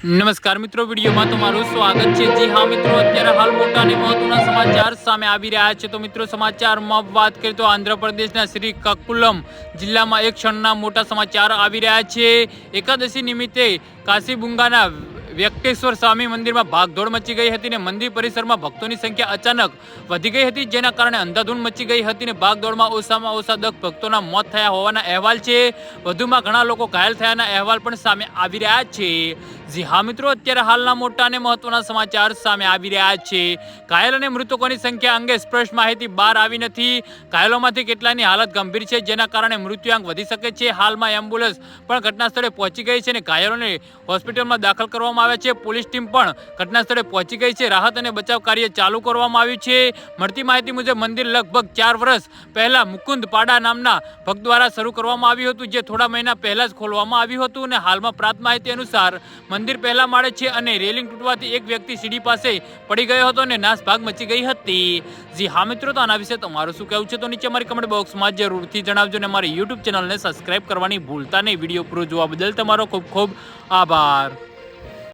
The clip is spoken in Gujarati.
નમસ્કાર મિત્રો, વિડીયોમાં તમારું સ્વાગત છે. જી હા મિત્રો, અત્યારે હાલ મોટા મહત્વના સમાચાર સામે આવી રહ્યા છે. તો મિત્રો, સમાચારમાં વાત કરીએ તો આંધ્રપ્રદેશના શ્રી કકુલમ જિલ્લામાં એક ક્ષણના મોટા સમાચાર આવી રહ્યા છે. એકાદશી નિમિત્તે કાશીબુંગાના વ્યક્તેશ્વર સ્વામી મંદિરમાં ભાગદોડ મચી ગઈ હતી ને મંદિર પરિસરમાં ભક્તોની સંખ્યા અચાનક વધી ગઈ હતી, જેના કારણે અંધાધૂંધ મચી ગઈ હતી ને ભાગદોડમાં ઓછામાં ઓછા દસ ભક્તોના મોત થયા હોવાના અહેવાલ છે. વધુમાં ઘણા લોકો ઘાયલ થયાના અહેવાલ પણ સામે આવી રહ્યા છે. જી હા મિત્રો, અત્યારે હાલના મોટા અને મહત્વના સમાચાર સામે આવી રહ્યા છે. ઘાયલ અને મૃતકોની સંખ્યા અંગે સ્પષ્ટ માહિતી બહાર આવી નથી. ઘાયલોમાંથી કેટલાની હાલત ગંભીર છે, જેના કારણે મૃત્યુઆંક વધી શકે છે. હાલમાં એમ્બ્યુલન્સ પણ ઘટના સ્થળે પહોંચી ગઈ છે અને ઘાયલોને હોસ્પિટલમાં દાખલ કરવામાં આવ્યા છે. પોલીસ ટીમ પણ ઘટના સ્થળે પહોંચી ગઈ છે. રાહત અને બચાવ કાર્ય ચાલુ કરવામાં આવ્યું છે. મળતી માહિતી મુજબ મંદિર લગભગ ચાર વર્ષ પહેલા મુકુંદ પાડા નામના ભક્ત દ્વારા શરૂ કરવામાં આવ્યું હતું, જે થોડા મહિના પહેલા જ ખોલવામાં આવ્યું હતું અને હાલમાં પ્રાપ્ત માહિતી અનુસાર મંદિર પહેલા માળે છે અને રેલિંગ તૂટવાથી એક વ્યક્તિ સીડી પાસે પડી ગયો હતો અને નાસભાગ મચી ગઈ હતી. જી હા મિત્રો, તો આના વિશે તમારું શું કહેવું છે? તો નીચે મારી કમેન્ટ બોક્સમાં જરૂરથી જણાવજો અને મારી યુટ્યુબ ચેનલને સબસ્ક્રાઈબ કરવાની ભૂલતા નહીં. વીડિયો પૂરો જોવા બદલ તમારો ખૂબ ખૂબ આભાર.